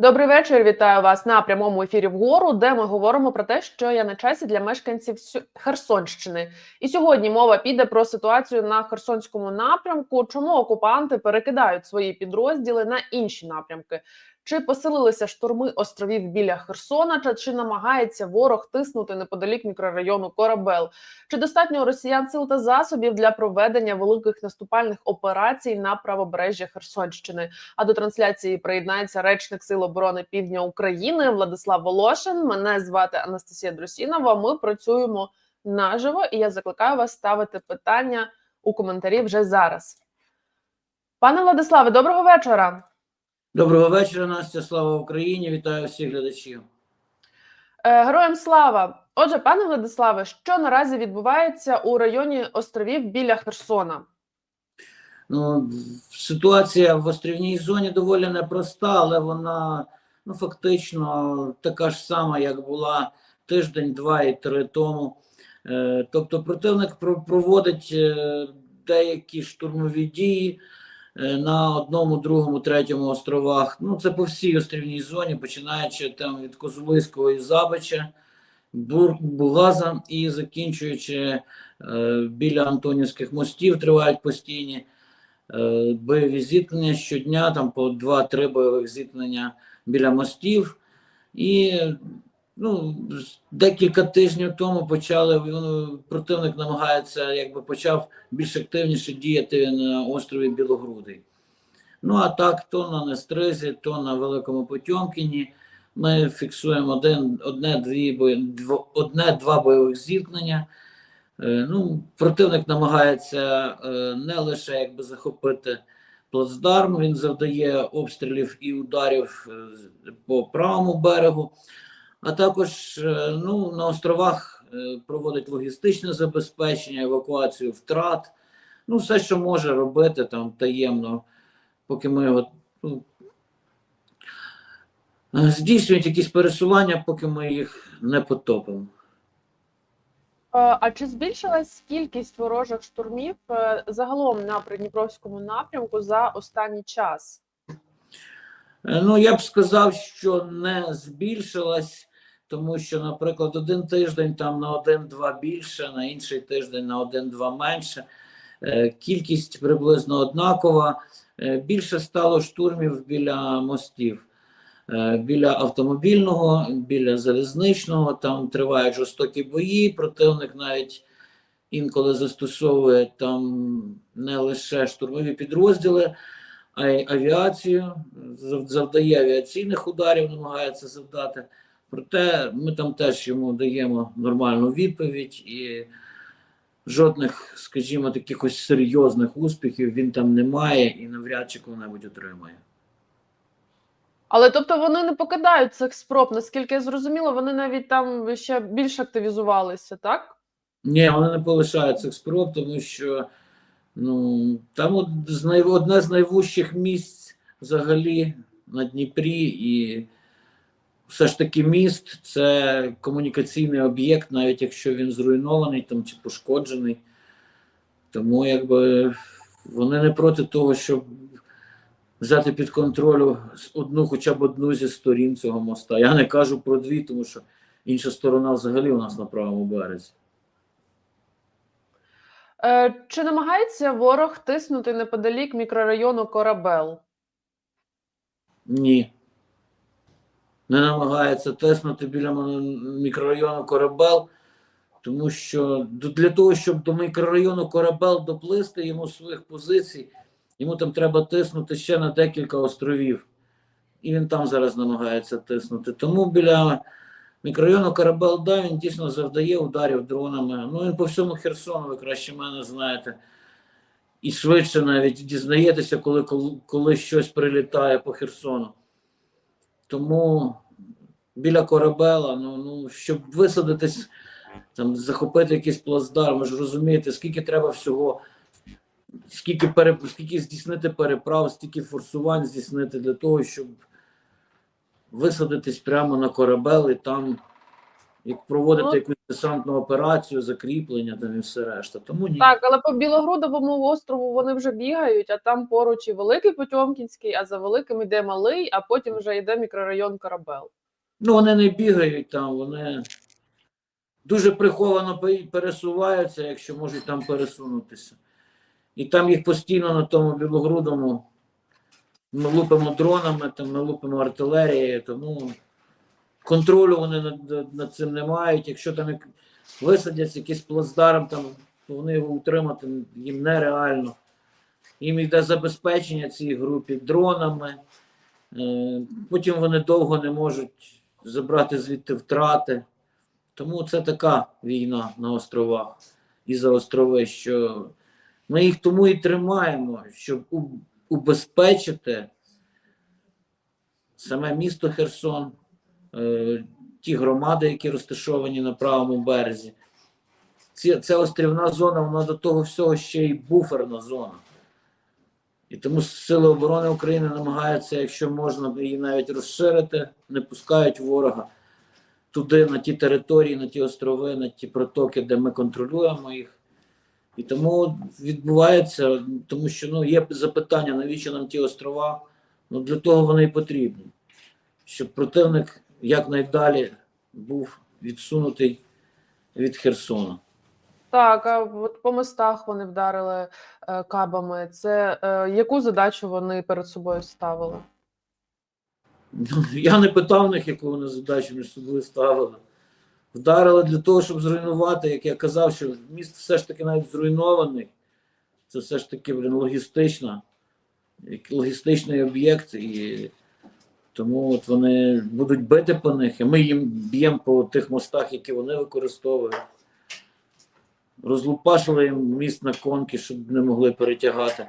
Добрий вечір. Вітаю вас на прямому ефірі вгору, де ми говоримо про те, що є на часі для мешканців Херсонщини. І сьогодні мова піде про ситуацію на Херсонському напрямку. Чому окупанти перекидають свої підрозділи на інші напрямки? Чи посилилися штурми островів біля Херсона? Чи, намагається ворог тиснути неподалік мікрорайону Корабел? Чи достатньо росіян сил та засобів для проведення великих наступальних операцій на правобережжя Херсонщини? А до трансляції приєднається речник Сил оборони Півдня України Владислав Волошин. Мене звати Анастасія Друсінова. Ми працюємо наживо, і я закликаю вас ставити питання у коментарі вже зараз. Пане Владиславе, доброго вечора. Доброго вечора, Настя. Слава Україні! Вітаю всіх глядачів. Е, Героям слава! Отже, пане Владиславе, що наразі відбувається у районі островів біля Херсона? Ну, ситуація в острівній зоні доволі непроста, але вона ну, фактично така ж сама, як була тиждень, два і три тому. Е, тобто противник проводить е, деякі штурмові дії на одному, другому, третьому островах. Ну, це по всій острівній зоні, починаючи там від Козловського і Забича, Бур, Бугаза і закінчуючи е, біля Антонівських мостів, тривають постійні е, бойові зіткнення щодня, там по 2-3 бойових зіткнення біля мостів. І ну, декілька тижнів тому почали ну, противник намагається, якби почав більш активніше діяти на острові Білогрудий. Ну а так, то на Нестризі, то на Великому Потьомкіні ми фіксуємо один, одне-дві одне-два бойових зіткнення. Е, Ну, противник намагається е, не лише якби захопити плацдарм, він завдає обстрілів і ударів е, по правому берегу, а також е, ну, на островах е, проводить логістичне забезпечення, евакуацію втрат. Ну, все, що може робити там таємно, поки ми його ну, здійснюють якісь пересування, поки ми їх не потопимо. Е, А чи збільшилась кількість ворожих штурмів загалом на Придніпровському напрямку за останній час? Ну, я б сказав, що не збільшилась, тому що, наприклад, один тиждень там на один-два більше, на інший тиждень на один-два менше. Е, Кількість приблизно однакова. Е, Більше стало штурмів біля мостів. Е, Біля автомобільного, біля залізничного, там тривають жорстокі бої. Противник навіть інколи застосовує там не лише штурмові підрозділи, а й авіацію, завдає авіаційних ударів, намагається завдати. Проте ми там теж йому даємо нормальну відповідь і жодних, скажімо, таких ось серйозних успіхів він там не має і навряд чи коли-небудь отримає. Але тобто вони не покидають цих спроб, наскільки я зрозуміла, вони навіть там ще більш активізувалися, так? Ні, вони не полишають цих спроб, тому що ну, там одне з найвужчих місць взагалі на Дніпрі, і все ж таки міст це комунікаційний об'єкт, навіть якщо він зруйнований там чи пошкоджений. Тому якби вони не проти того, щоб взяти під контроль одну, хоча б одну зі сторін цього моста. Я не кажу про дві, тому що інша сторона взагалі у нас на правому березі. Е, Чи намагається ворог тиснути неподалік мікрорайону Корабел? Ні. Не намагається тиснути біля мікрорайону Корабел, тому що для того, щоб до мікрорайону Корабел доплисти йому своїх позицій, йому там треба тиснути ще на декілька островів. І він там зараз намагається тиснути. Тому біля мікрорайону Корабел, да, він дійсно завдає ударів дронами. Ну, він по всьому Херсону, ви краще мене знаєте. І швидше навіть дізнаєтеся, коли, коли, коли щось прилітає по Херсону. Тому біля корабела, ну, ну щоб висадитись, там, захопити якийсь плацдарм, ви ж розумієте, скільки треба всього, скільки, пере, скільки здійснити переправ, стільки форсувань здійснити для того, щоб висадитись прямо на корабел і там як проводити Ну, якусь десантну операцію, закріплення там і все решта. Тому ні. Так, але по Білогрудовому острову вони вже бігають, а там поруч і Великий Потьомкінський, а за великим іде малий, а потім вже йде мікрорайон Корабел. Ну, вони не бігають там, вони дуже приховано пересуваються, якщо можуть там пересунутися. І там їх постійно на тому білогрудому ми лупимо дронами, там, ми лупимо артилерією, тому контролю вони над, над цим не мають. Якщо там як висадять якийсь плацдарм, там, то вони його утримати їм нереально. Їм йде забезпечення цій групі дронами. Е, Потім вони довго не можуть забрати звідти втрати. Тому це така війна на островах і за острови, що ми їх тому і тримаємо, щоб убезпечити саме місто Херсон, е, ті громади, які розташовані на правому березі. Ці, ця острівна зона, вона до того всього ще й буферна зона. І тому Сили оборони України намагаються, якщо можна, її навіть розширити, не пускають ворога туди, на ті території, на ті острови, на ті протоки, де ми контролюємо їх. І тому відбувається, тому що ну, є запитання, навіщо нам ті острова? Ну, для того вони і потрібні, щоб противник якнайдалі був відсунутий від Херсона. Так, а от по мостах вони вдарили е, кабами. Це е, яку задачу вони перед собою ставили? Я не питав них, яку вони задачу між собою ставили. Вдарили для того, щоб зруйнувати, як я казав, що міст все ж таки навіть зруйнований. Це все ж таки блін, логістична, логістичний об'єкт. І тому от вони будуть бити по них, і ми їм б'ємо по тих мостах, які вони використовують. Розлупашили їм міст на конки, щоб не могли перетягати.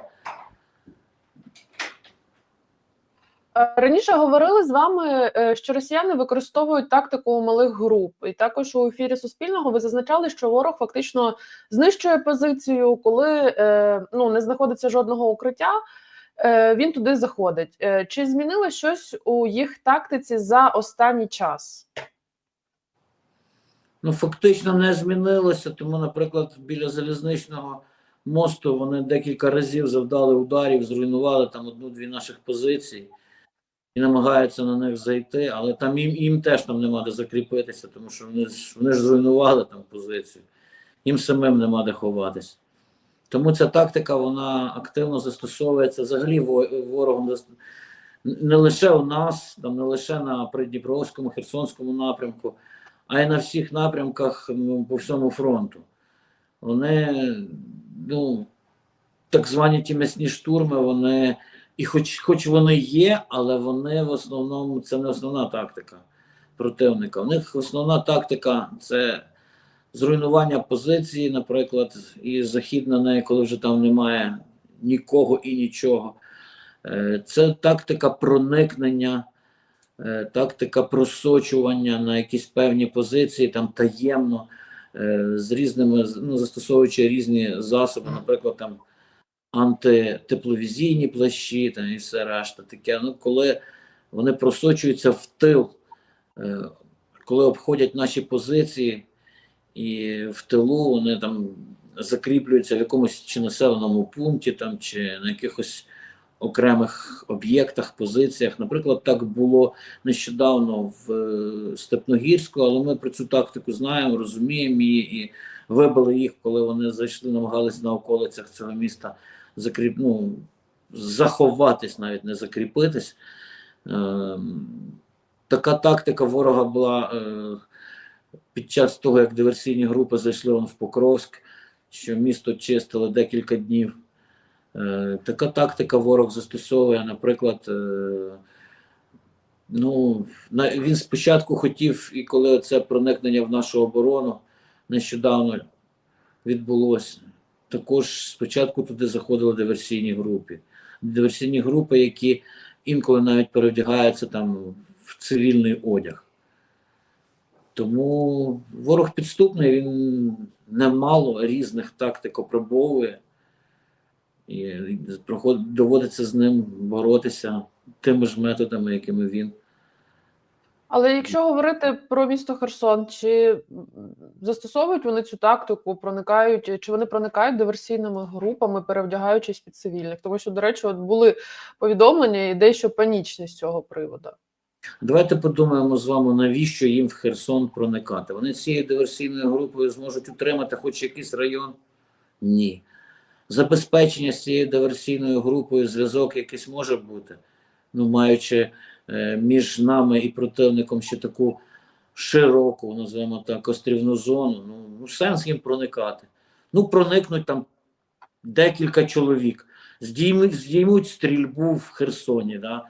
Е, Раніше говорили з вами, е, що росіяни використовують тактику малих груп, і також у ефірі Суспільного ви зазначали, що ворог фактично знищує позицію, коли е, ну не знаходиться жодного укриття. Він туди заходить. Чи змінило щось у їх тактиці за останній час? Ну, фактично не змінилося, тому, наприклад, біля залізничного мосту вони декілька разів завдали ударів, зруйнували там одну-дві наших позиції і намагаються на них зайти, але там їм, їм теж там нема де закріпитися, тому що вони ж, вони ж зруйнували там позицію. Їм самим нема де ховатися. Тому ця тактика вона активно застосовується взагалі ворогом не лише у нас, там не лише на Придніпровському, Херсонському напрямку, а й на всіх напрямках ну, по всьому фронту. Вони, ну, так звані ті м'ясні штурми, вони, і хоч, хоч вони є, але вони в основному це не основна тактика противника. У них основна тактика це зруйнування позиції, наприклад, і захід на неї, коли вже там немає нікого і нічого. Е, Це тактика проникнення е, тактика просочування на якісь певні позиції, там таємно, е, з різними, ну, застосовуючи різні засоби, наприклад, там антитепловізійні плащі там, і все решта таке. Ну, коли вони просочуються в тил, е, коли обходять наші позиції, і в тилу вони там закріплюються в якомусь чи населеному пункті, там, чи на якихось окремих об'єктах, позиціях. Наприклад, так було нещодавно в е, Степногірську, але ми про цю тактику знаємо, розуміємо її і вибили їх, коли вони зайшли, намагалися на околицях цього міста закріп... ну, заховатись, навіть не закріпитись. Ем, Така тактика ворога була е, під час того, як диверсійні групи зайшли в Покровськ, що місто чистили декілька днів. Е, Така тактика ворог застосовує, наприклад, е, ну, він спочатку хотів, і коли це проникнення в нашу оборону нещодавно відбулося, також спочатку туди заходили диверсійні групи. Диверсійні групи, які інколи навіть перевдягаються там в цивільний одяг. Тому ворог підступний, він немало різних тактик опробовує. І проход- доводиться з ним боротися тими ж методами, якими він. Але якщо говорити про місто Херсон, чи застосовують вони цю тактику, проникають, чи вони проникають диверсійними групами, перевдягаючись під цивільних? Тому що, до речі, от були повідомлення і дещо панічні з цього приводу. Давайте подумаємо з вами, навіщо їм в Херсон проникати. Вони цією диверсійною групою зможуть утримати хоч якийсь район? Ні. Забезпечення з цією диверсійною групою зв'язок якийсь може бути, ну маючи е, між нами і противником ще таку широку, називаємо так, острівну зону. Ну, ну сенс їм проникати. Ну, проникнуть там декілька чоловік, здіймуть, здіймуть стрільбу в Херсоні. Да?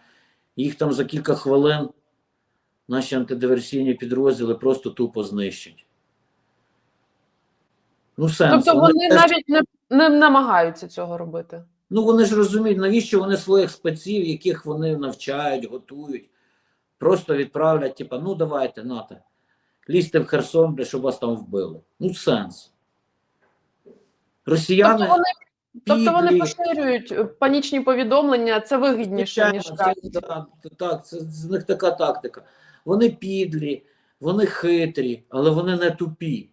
Їх там за кілька хвилин наші антидиверсійні підрозділи просто тупо знищать. Ну, сенс. Тобто вони теж- навіть не, не намагаються цього робити. Ну, вони ж розуміють, навіщо вони своїх спеців, яких вони навчають, готують, просто відправлять, типа, ну давайте, нате, лізьте в Херсон, бля, щоб вас там вбили. Ну, сенс. Росіяни. Тобто вони, тобто вони поширюють е, панічні повідомлення, це вигідніше, ніж це, правда. так, це з них така тактика. Вони підлі, вони хитрі, але вони не тупі.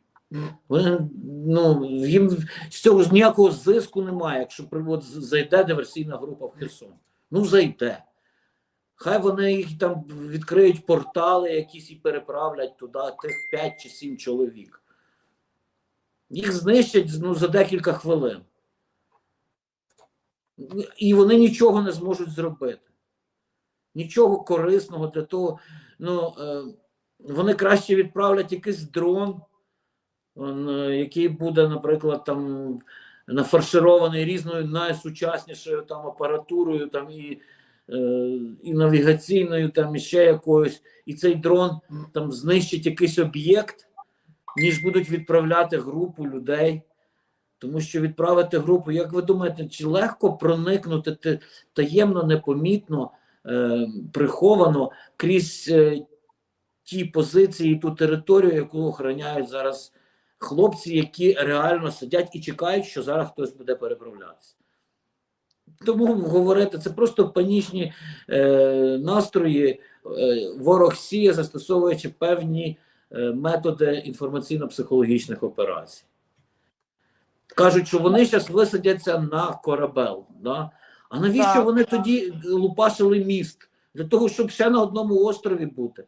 Вони, ну, їм з цього ж ніякого зиску немає, якщо от зайде диверсійна група в Херсон. Ну, зайде. Хай вони їх там відкриють портали якісь і переправлять туди тих 5 чи 7 чоловік. Їх знищать ну, за декілька хвилин. І вони нічого не зможуть зробити. Нічого корисного для того. Ну, е, вони краще відправлять якийсь дрон, он, який буде, наприклад, там нафарширований різною найсучаснішою там апаратурою, там і, е, і навігаційною, там і ще якоюсь, і цей дрон там знищить якийсь об'єкт, ніж будуть відправляти групу людей. Тому що відправити групу, як ви думаєте, чи легко проникнути таємно, непомітно, е, приховано крізь е, ті позиції, ту територію, яку охороняють зараз хлопці, які реально сидять і чекають, що зараз хтось буде переправлятися. Тому говорити, це просто панічні е, настрої. Е, ворог сіє, застосовуючи певні е, методи інформаційно-психологічних операцій. Кажуть, що вони зараз висадяться на корабель. Да? А навіщо Так, вони так. тоді лупашили міст? Для того, щоб ще на одному острові бути.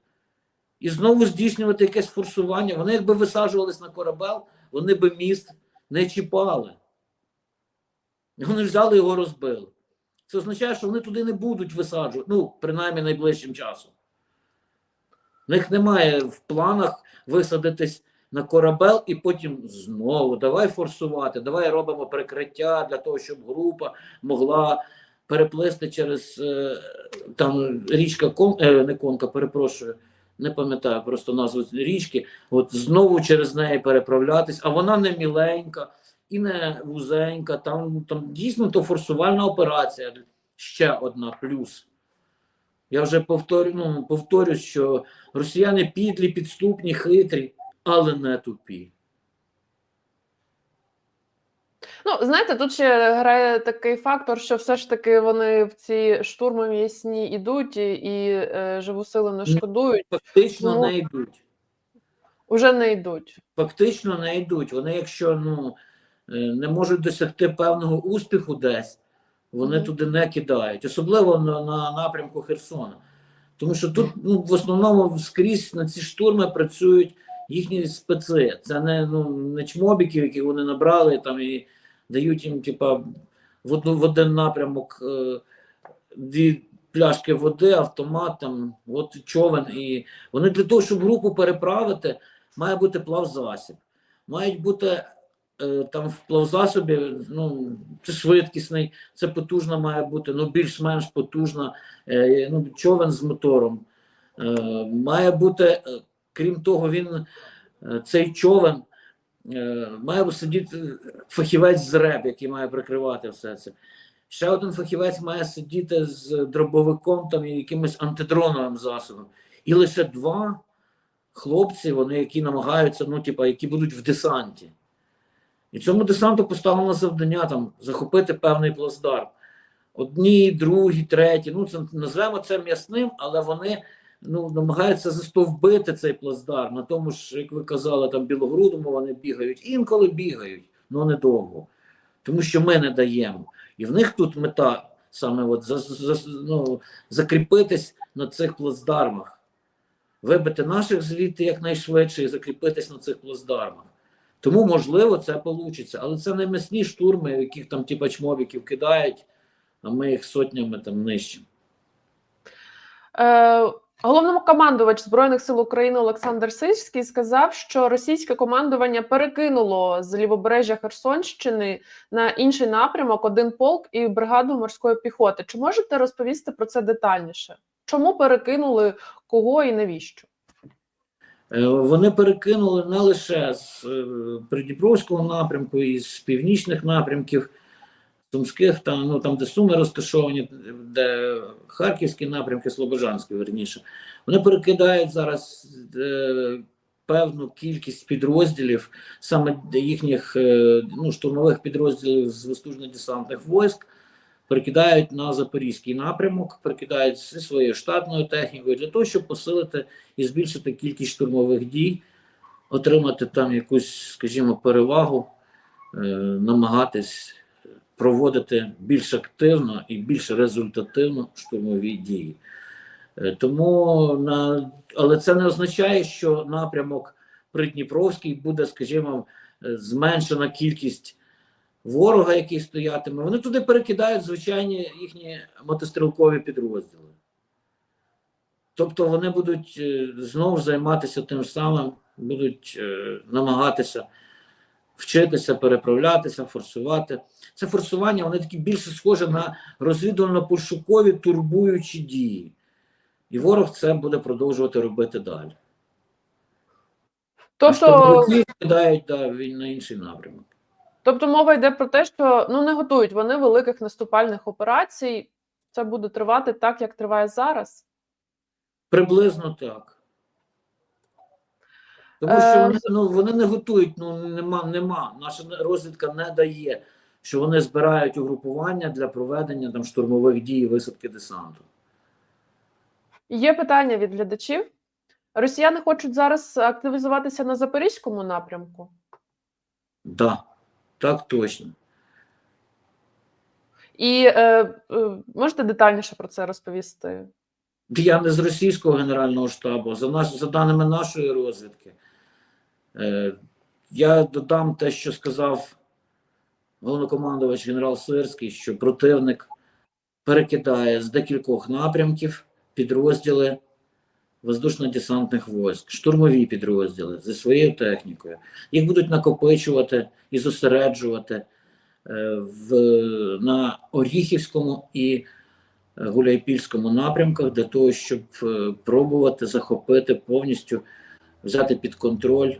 І знову здійснювати якесь форсування. Вони, якби висаджувались на корабель, вони би міст не чіпали. Вони взяли його розбили. Це означає, що вони туди не будуть висаджувати, ну, принаймні найближчим часом. В них немає в планах висадитись на корабель і потім знову давай форсувати, давай робимо прикриття для того, щоб група могла переплисти через е, там річка Кон, е, не Конка, перепрошую, не пам'ятаю просто назву річки, от знову через неї переправлятись, а вона не міленька і не вузенька. Там, там дійсно то форсувальна операція. Ще одна плюс. Я вже повторю, ну, повторюсь, що росіяни підлі, підступні, хитрі, але не тупі. Ну, знаєте, тут ще грає такий фактор, що все ж таки вони в ці штурми м'ясні ідуть і, і е, живу силу не шкодують, Фактично Ну, не йдуть. уже не йдуть. Фактично не йдуть. Вони, якщо ну, е, не можуть досягти певного успіху десь, вони Мгм. туди не кидають, особливо на, на напрямку Херсона. Тому що тут ну, в основному скрізь на ці штурми працюють їхні специ. Це не, ну, не чмобіки, які вони набрали там і дають їм, типа, в, одну, в один напрямок е, дві пляшки води, автомат, там, от човен. І вони для того, щоб групу переправити, має бути плавзасіб. Мають бути е, там в плавзасобі, ну, це швидкісний, це потужна має бути, ну, більш-менш потужна, е, ну, човен з мотором. Е, має бути, крім того, він е, цей човен е, має сидіти фахівець з РЕБ, який має прикривати все це. Ще один фахівець має сидіти з дробовиком там і якимось антидроновим засобом. І лише два хлопці, вони, які намагаються, ну, типа, які будуть в десанті. І цьому десанту поставлено завдання там захопити певний плацдарм. Одні, другі, треті. Ну, це назвемо це м'ясним, але вони ну, намагаються застовбити цей плацдарм. На тому ж, як ви казали, там білогрудому вони бігають. Інколи бігають, але недовго. Тому що ми не даємо. І в них тут мета саме от за, за, ну, закріпитись на цих плацдармах, вибити наших звідти якнайшвидше і закріпитись на цих плацдармах. Тому, можливо, це вийде. Але це не м'ясні штурми, яких там ті чмобіків кидають, а ми їх сотнями там нищимо. Е, Головнокомандувач Збройних сил України Олександр Сирський сказав, що російське командування перекинуло з лівобережжя Херсонщини на інший напрямок один полк і бригаду морської піхоти. Чи можете розповісти про це детальніше? Чому перекинули кого і навіщо? Е, Вони перекинули не лише з е, Придніпровського напрямку, і з північних напрямків, Сумських, там, ну, там, де Суми розташовані, де Харківські напрямки, Слобожанські, верніше. Вони перекидають зараз е, певну кількість підрозділів, саме їхніх е, ну, штурмових підрозділів з воздушно-десантних військ, перекидають на Запорізький напрямок, перекидають зі своєю штатною технікою для того, щоб посилити і збільшити кількість штурмових дій, отримати там якусь, скажімо, перевагу, е, намагатись проводити більш активно і більш результативно штурмові дії. Е, Тому на але це не означає, що напрямок Придніпровський буде, скажімо, е, зменшена кількість ворога, який стоятиме. Вони туди перекидають звичайні їхні мотострілкові підрозділи. Тобто вони будуть е, знову займатися тим самим, будуть намагатися вчитися, переправлятися, форсувати. Це форсування, вони такі більше схожі на розвідувально-пошукові турбуючі дії. І ворог це буде продовжувати робити далі. Тобто, кидають да, він на інший напрямок. тобто мова йде про те, що ну не готують вони великих наступальних операцій. Це буде тривати так, як триває зараз. Приблизно так. Тому Е, що вони, ну, вони не готують, ну нема, нема. Наша розвідка не дає, що вони збирають угрупування для проведення там штурмових дій і висадки десанту. Є питання від глядачів. Росіяни хочуть зараз активізуватися на запорізькому напрямку. Да, так точно. І е, е, можете детальніше про це розповісти? Я не з російського генерального штабу, за, наш, за даними нашої розвідки. Е, я додам те, що сказав головнокомандувач генерал Сирський, що противник перекидає з декількох напрямків підрозділи воздушно-десантних військ, штурмові підрозділи зі своєю технікою. Їх будуть накопичувати і зосереджувати е, в, на Оріхівському і Гуляйпільському напрямках для того, щоб е, пробувати захопити повністю, взяти під контроль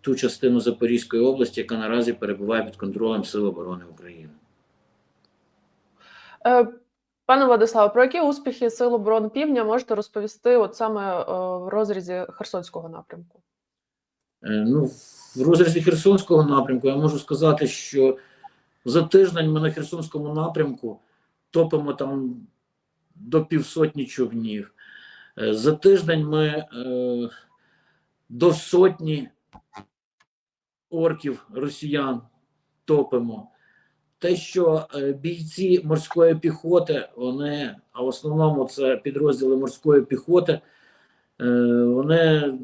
ту частину Запорізької області, яка наразі перебуває під контролем Сил оборони України. Е, пане Владиславе, про які успіхи Сил оборони Півдня можете розповісти от саме е, в розрізі Херсонського напрямку? Е, Ну, в розрізі Херсонського напрямку я можу сказати, що за тиждень ми на Херсонському напрямку топимо там до півсотні човнів. За тиждень ми е, до сотні орків росіян топимо. Те, що е, бійці морської піхоти, вони, а в основному це підрозділи морської піхоти, Е, вони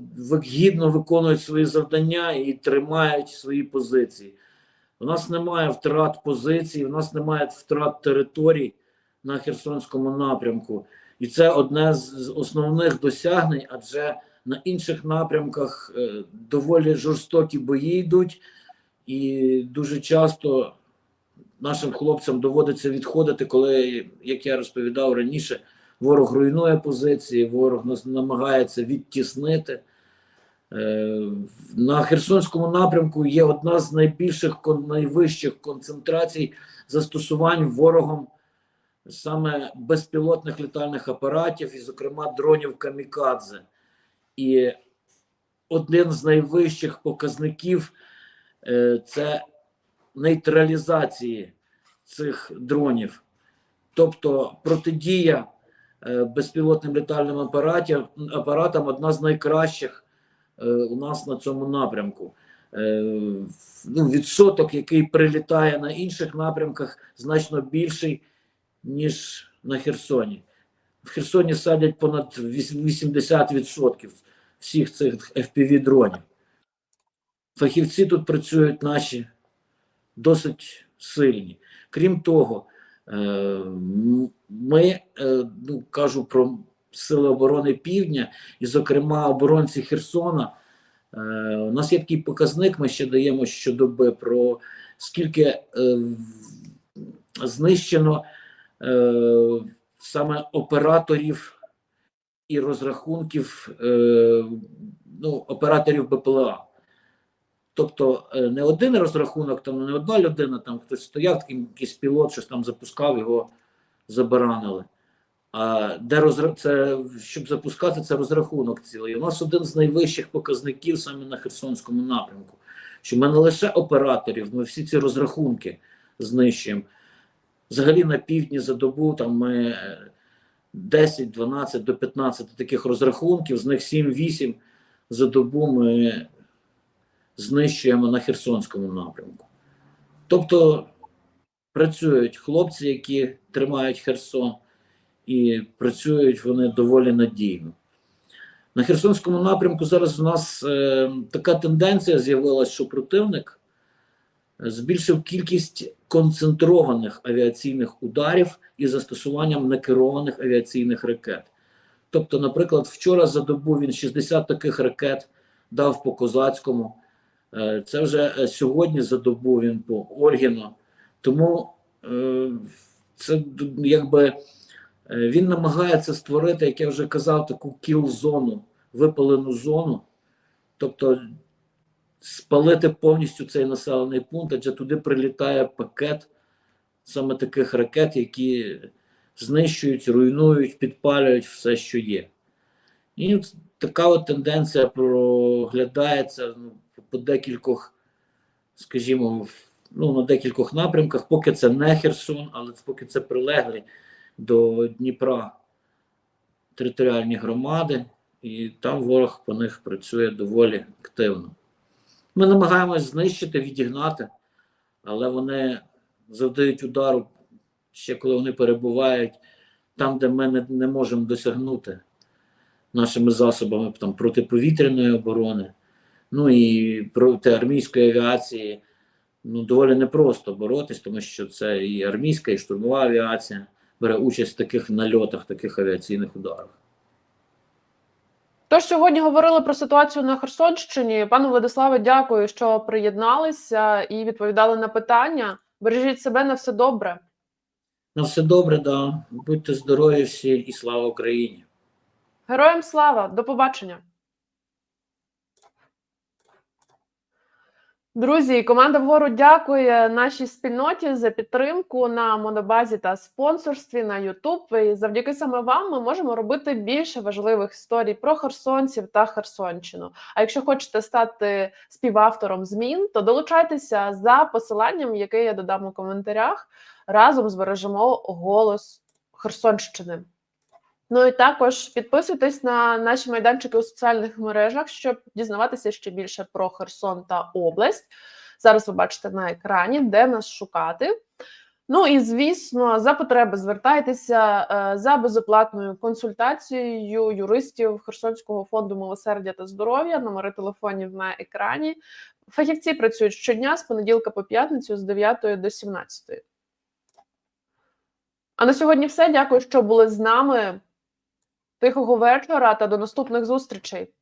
гідно виконують свої завдання і тримають свої позиції. У нас немає втрат позицій, у нас немає втрат територій на Херсонському напрямку. І це одне з з основних досягнень, адже на інших напрямках е, доволі жорстокі бої йдуть, і дуже часто нашим хлопцям доводиться відходити, коли, як я розповідав раніше, ворог руйнує позиції, ворог нас намагається відтіснити. Е, На Херсонському напрямку є одна з найбільших найвищих концентрацій застосувань ворогом саме безпілотних літальних апаратів, і, зокрема, дронів Камікадзе. І один з найвищих показників е, це нейтралізації цих дронів. Тобто протидія е, безпілотним літальним апаратів, апаратам одна з найкращих е, у нас на цьому напрямку. Ну, відсоток, який прилітає на інших напрямках, значно більший, ніж на Херсоні. В Херсоні садять понад 80% всіх цих FPV-дронів. Фахівці тут працюють наші досить сильні. Крім того, е, ми е, ну, кажу про Сили оборони Півдня, і, зокрема, оборонці Херсона. Е, У нас є такий показник, ми ще даємо щодоби про скільки знищено саме операторів і розрахунків е, ну, операторів БПЛА. Тобто е, не один розрахунок, там не одна людина, там хтось стояв, такий якийсь пілот, щось там запускав, його забаранили. А де розра... це, щоб запускати, це розрахунок цілий. У нас один з найвищих показників саме на Херсонському напрямку. Що ми не лише операторів, ми всі ці розрахунки знищуємо. Взагалі на півдні за добу там ми е, 10, 12 до 15 таких розрахунків, з них 7-8 за добу ми знищуємо на Херсонському напрямку. Тобто працюють хлопці, які тримають Херсон, і працюють вони доволі надійно. На Херсонському напрямку зараз у нас е, така тенденція з'явилася, що противник збільшив кількість концентрованих авіаційних ударів із застосуванням некерованих авіаційних ракет. Тобто, наприклад, вчора за добу він 60 таких ракет дав по Козацькому. Е, Це вже е, сьогодні за добу він по Ольгіно. Тому е, це якби він намагається створити, як я вже казав, таку кіл-зону, випалену зону. Тобто спалити повністю цей населений пункт, адже туди прилітає пакет саме таких ракет, які знищують, руйнують, підпалюють все, що є. І така от тенденція проглядається ну, по декількох, скажімо, ну, на декількох напрямках, поки це не Херсон, але поки це прилеглі до Дніпра територіальні громади, і там ворог по них працює доволі активно. Ми намагаємось знищити, відігнати, але вони завдають удару ще коли вони перебувають там, де ми не, не можемо досягнути нашими засобами там, протиповітряної оборони, ну і проти армійської авіації. Ну, доволі непросто боротись, тому що це і армійська, і штурмова авіація бере участь в таких нальотах, таких авіаційних ударах. Тож сьогодні говорили про ситуацію на Херсонщині. Пане Владиславе, дякую, що приєдналися і відповідали на питання. Бережіть себе на все добре. На все добре, да. Будьте здорові всі і слава Україні! Героям слава! До побачення! Друзі, команда вгору дякує нашій спільноті за підтримку на монобазі та спонсорстві на YouTube. І завдяки саме вам ми можемо робити більше важливих історій про херсонців та Херсонщину. А якщо хочете стати співавтором змін, то долучайтеся за посиланням, яке я додам у коментарях. Разом збережемо голос Херсонщини. Ну і також підписуйтесь на наші майданчики у соціальних мережах, щоб дізнаватися ще більше про Херсон та область. Зараз ви бачите на екрані, де нас шукати. Ну і звісно, за потреби звертайтеся е, за безоплатною консультацією юристів Херсонського фонду милосердя та здоров'я. Номери телефонів на екрані. Фахівці працюють щодня з понеділка по п'ятницю з 9 до 17. А на сьогодні все. Дякую, що були з нами. Тихого вечора та до наступних зустрічей.